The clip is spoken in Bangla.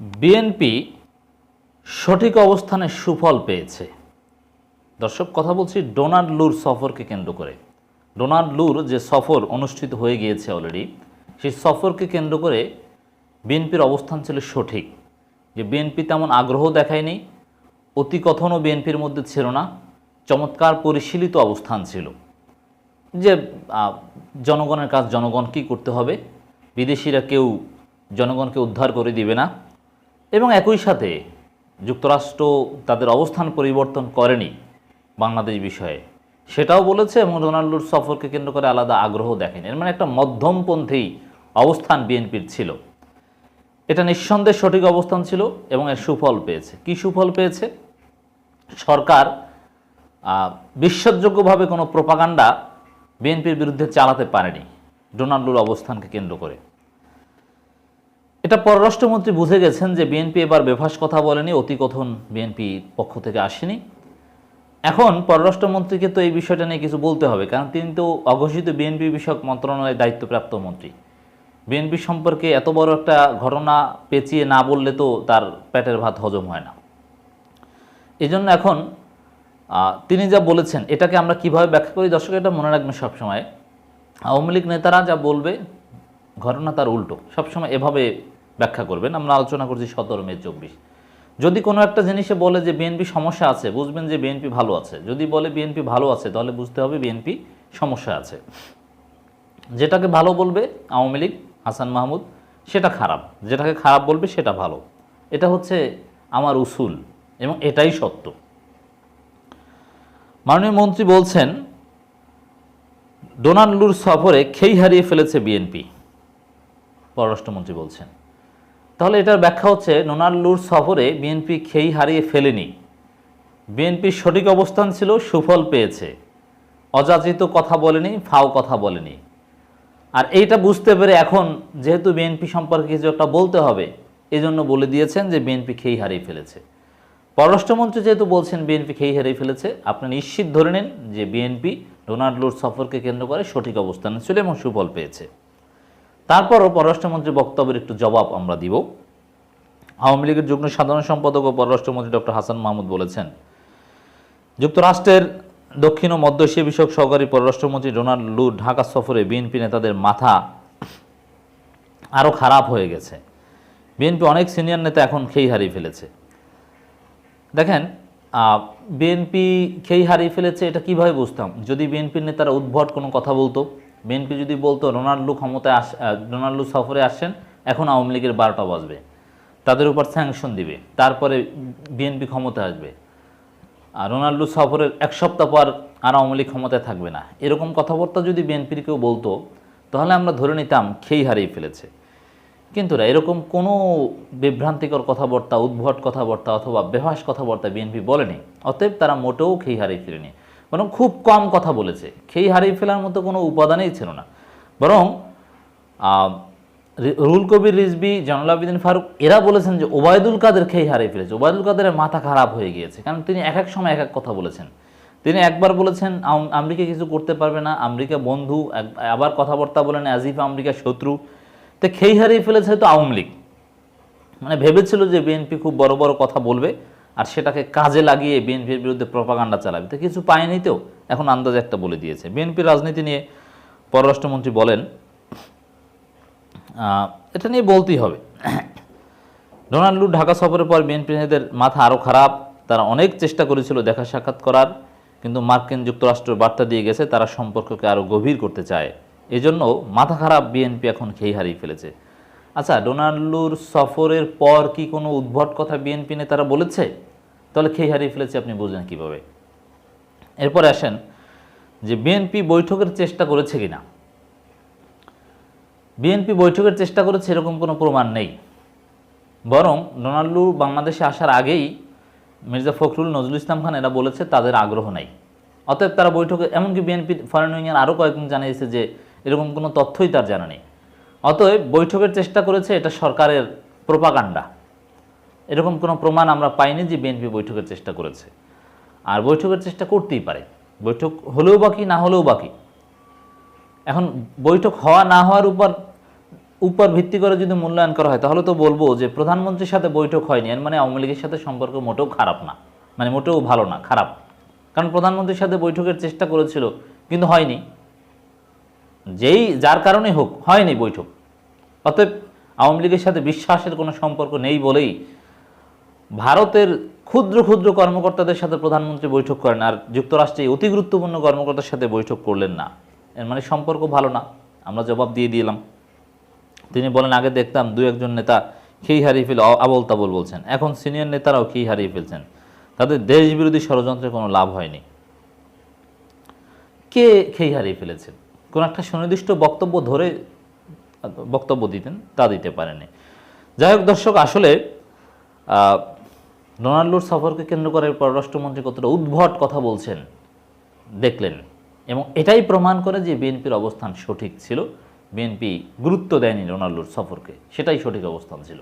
বিএনপি সঠিক অবস্থানে সুফল পেয়েছে। দর্শক, কথা বলছি ডোনাল্ড লুর সফরকে কেন্দ্র করে। ডোনাল্ড লুর যে সফর অনুষ্ঠিত হয়ে গিয়েছে অলরেডি সেই সফরকে কেন্দ্র করে বিএনপির অবস্থান ছিল সঠিক। যে বিএনপি তেমন আগ্রহ দেখায়নি, অতিকথনও বিএনপির মধ্যে ছিল না, চমৎকার পরিশীলিত অবস্থান ছিল। যে জনগণের কাজ জনগণ কী করতে হবে, বিদেশিরা কেউ জনগণকে উদ্ধার করে দিবে না। এবং একই সাথে যুক্তরাষ্ট্র তাদের অবস্থান পরিবর্তন করেনি বাংলাদেশ বিষয়ে। সেটাও বলেছে এবং রোনাল্ডোর সফরকে কেন্দ্র করে আলাদা আগ্রহ দেখেনি। এর মানে একটা মধ্যমপন্থী অবস্থান বিএনপির ছিল। এটা নিঃসন্দেহে সঠিক অবস্থান ছিল এবং এর সুফল পেয়েছে। কি সুফল পেয়েছে? সরকার বিশ্বাসযোগ্যভাবে কোনো প্রপাগান্ডা বিএনপির বিরুদ্ধে চালাতে পারেনি ডোনাল্ডোর অবস্থানকে কেন্দ্র করে। এটা পররাষ্ট্রমন্ত্রী বুঝে গেছেন যে বিএনপি এবার বেফাস কথা বলেনি, অতিকথন বিএনপি পক্ষ থেকে আসেনি। এখন পররাষ্ট্রমন্ত্রীকে তো এই বিষয়টা নিয়ে কিছু বলতে হবে, কারণ তিনি তো অঘোষিত বিএনপি বিষয়ক মন্ত্রণালয়ের দায়িত্বপ্রাপ্ত মন্ত্রী বিএনপি সম্পর্কে এত বড় একটা ঘটনা পেঁচিয়ে না বললে তো তার পেটের ভাত হজম হয় না। এই জন্য এখন তিনি যা বলেছেন, এটাকে আমরা কীভাবে ব্যাখ্যা করি, দর্শক এটা মনে রাখবেন সবসময়, আওয়ামী লীগ নেতারা যা বলবে, ঘটনা তার উল্টো। সবসময় এভাবে ব্যাখ্যা করবেন। আমরা আলোচনা করছি সতেরো মে চব্বিশ। যদি কোনো একটা জিনিসে বলে যে বিএনপি সমস্যা আছে, বুঝবেন যে বিএনপি ভালো আছে। যদি বলে বিএনপি ভালো আছে, তাহলে বুঝতে হবে বিএনপি সমস্যা আছে। যেটাকে ভালো বলবে আওয়ামী লীগ, হাসান মাহমুদ, সেটা খারাপ। যেটাকে খারাপ বলবে সেটা ভালো। এটা হচ্ছে আমার উসুল এবং এটাই সত্য। মাননীয় মন্ত্রী বলছেন, ডোনাল্ডুর সফরে খেই হারিয়ে ফেলেছে বিএনপি। পররাষ্ট্রমন্ত্রী বলছেন। তাহলে এটার ব্যাখ্যা হচ্ছে নোনাল্লুর সফরে বিএনপি খেই হারিয়ে ফেলেনি। বিএনপির সঠিক অবস্থান ছিল, সুফল পেয়েছে। অযাচিত কথা বলেনি, ফাও কথা বলেনি। আর এইটা বুঝতে পেরে এখন যেহেতু বিএনপি সম্পর্কে কিছু একটা বলতে হবে এই জন্য বলে দিয়েছেন যে বিএনপি খেই হারিয়ে ফেলেছে। পররাষ্ট্রমন্ত্রী যেহেতু বলছেন বিএনপি খেই হারিয়ে ফেলেছে, আপনি নিশ্চিত ধরে নিন যে বিএনপি ডোনাল্ডোর সফরকে কেন্দ্র করে সঠিক অবস্থানে ছিল এবং সুফল পেয়েছে। তারপরও পররাষ্ট্রমন্ত্রীর বক্তব্যের একটু জবাব আমরা দিব। আওয়ামী লীগের যুগ্ম সাধারণ সম্পাদক ও পররাষ্ট্রমন্ত্রী ডক্টর হাসান মাহমুদ বলেছেন, যুক্তরাষ্ট্রের দক্ষিণ ও মধ্য এশিয়া বিষয়ক সহকারী পররাষ্ট্রমন্ত্রী ডোনাল্ড লু ঢাকা সফরে বিএনপি নেতাদের মাথা আরও খারাপ হয়ে গেছে। বিএনপি অনেক সিনিয়র নেতা এখন খেই হারিয়ে ফেলেছে। দেখেন বিএনপি খেই হারিয়ে ফেলেছে এটা কীভাবে বুঝতাম? যদি বিএনপির নেতারা উদ্ভট কোনো কথা বলতো বিএনপি যদি বলতো, রোনাল্ডো ক্ষমতায় আস রোনাল্ডো সফরে আসছেন এখন আওয়ামী লীগের বারোটা বাজবে। তাদের উপর স্যাংশন দিবে, তারপরে বিএনপি ক্ষমতা আসবে। আর রোনাল্ডো সফরের এক সপ্তাহ পর আর আওয়ামী লীগ ক্ষমতায় থাকবে না। এরকম কথাবার্তা যদি বিএনপির কেউ বলতো, তাহলে আমরা ধরে নিতাম খেই হারিয়ে ফেলেছে। কিন্তু না এরকম কোনো বিভ্রান্তিকর কথাবার্তা, উদ্ভট কথাবার্তা অথবা বেহাস কথাবার্তা বিএনপি বলেনি। অতএব তারা মোটেও খেই হারিয়ে ফেলেনি। বরং খুব কম কথা বলেছে। খেই হারিয়ে ফেলার মতো কোনো উপাদানই ছিল না। বরং রুল কবির রিজবি জয়নুল আবেদিন ফারুক, এরা বলেছেন যে ওবায়দুল কাদের খেই হারিয়ে ফেলেছে। ওবায়দুল কাদেরের মাথা খারাপ হয়ে গিয়েছে। কারণ তিনি এক এক সময় এক এক কথা বলেছেন। তিনি একবার বলেছেন, আম- আমেরিকা কিছু করতে পারবে না, আমেরিকা বন্ধু আবার কথাবার্তা বলেন, অ্যাজিফ আমেরিকা শত্রু। তো খেই হারিয়ে ফেলেছে তো আওয়ামী লীগ। মানে ভেবেছিল যে বিএনপি খুব বড় বড় কথা বলবে। আর সেটাকে কাজে লাগিয়ে বিএনপির বিরুদ্ধে প্রপাগান্ডা চালাবে। তো কিছু পায়নি তো এখন আন্দাজ একটা বলে দিয়েছে। বিএনপির রাজনীতি নিয়ে পররাষ্ট্রমন্ত্রী বলেন এটা নিয়ে বলতেই হবে। ডোনাল্ডু ঢাকা সফরের পর বিএনপি নেতাদের মাথা আরও খারাপ। তারা অনেক চেষ্টা করেছিল দেখা সাক্ষাৎ করার, কিন্তু মার্কিন যুক্তরাষ্ট্র বার্তা দিয়ে গেছে তারা সম্পর্ককে আরও গভীর করতে চায়। এজন্য মাথা খারাপ বিএনপি এখন খেই হারিয়ে ফেলেছে। আচ্ছা ডোনাল্ডুর সফরের পর কি কোনো উদ্ভট কথা বিএনপি নেতারা বলেছে? তাহলে খেই হারিয়ে ফেলেছে আপনি বুঝলেন কীভাবে। এরপরে আসেন যে বিএনপি বৈঠকের চেষ্টা করেছে কিনা। বিএনপি বৈঠকের চেষ্টা করেছে এরকম কোনো প্রমাণ নেই। বরং ডোনাল্ডু বাংলাদেশে আসার আগেই মির্জা ফখরুল, নজরুল ইসলাম খান এরা বলেছে তাদের আগ্রহ নাই। অতএব তারা বৈঠকে, এমনকি বিএনপি, ফরেন উইংয়ের আরও কয়েকজন জানিয়েছে যে এরকম কোনো তথ্যই তার জানা নেই। অতএব বৈঠকের চেষ্টা করেছে এটা সরকারের প্রোপাগান্ডা। এরকম কোনো প্রমাণ আমরা পাইনি যে বিএনপি বৈঠকের চেষ্টা করেছে। আর বৈঠকের চেষ্টা করতেই পারে। বৈঠক হলেও বাকি, না হলেও বাকি। এখন বৈঠক হওয়া, না হওয়ার উপর উপর ভিত্তি করে যদি মূল্যায়ন করা হয়, তাহলে তো বলব যে প্রধানমন্ত্রীর সাথে বৈঠক হয়নি। মানে আওয়ামী লীগের সাথে সম্পর্ক মোটেও খারাপ না। মানে মোটেও ভালো না, খারাপ। কারণ প্রধানমন্ত্রীর সাথে বৈঠকের চেষ্টা করেছিল, কিন্তু হয়নি। যেই, যার কারণে হোক, হয়নি বৈঠক। অতএব আওয়ামী লীগের সাথে বিশ্বাসের কোনো সম্পর্ক নেই বলেই ভারতের ক্ষুদ্র ক্ষুদ্র কর্মকর্তাদের সাথে প্রধানমন্ত্রী বৈঠক করেন আর যুক্তরাষ্ট্রে অতি গুরুত্বপূর্ণ কর্মকর্তার সাথে বৈঠক করলেন না। এর মানে সম্পর্ক ভালো না। আমরা জবাব দিয়ে দিলাম। তিনি বলেন, আগে দেখতাম দু একজন নেতা খেই হারিয়ে ফেলে আবল তাবল বলছেন। এখন সিনিয়র নেতারাও খেই হারিয়ে ফেলছেন। তাদের দেশ বিরোধী ষড়যন্ত্রে কোনো লাভ হয়নি। কে খেই হারিয়ে ফেলেছেন? কোনো একটা সুনির্দিষ্ট বক্তব্য ধরে, বক্তব্য দিতেন, তা দিতে পারেনি যাই হোক দর্শক, আসলে ডোনাল্ডোর সফরকে কেন্দ্র করে পররাষ্ট্রমন্ত্রী কতটা উদ্ভট কথা বলছেন দেখলেন। এবং এটাই প্রমাণ করে যে বিএনপির অবস্থান সঠিক ছিল। বিএনপি গুরুত্ব দেয়নি রোনাল্ডোর সফরকে, সেটাই সঠিক অবস্থান ছিল।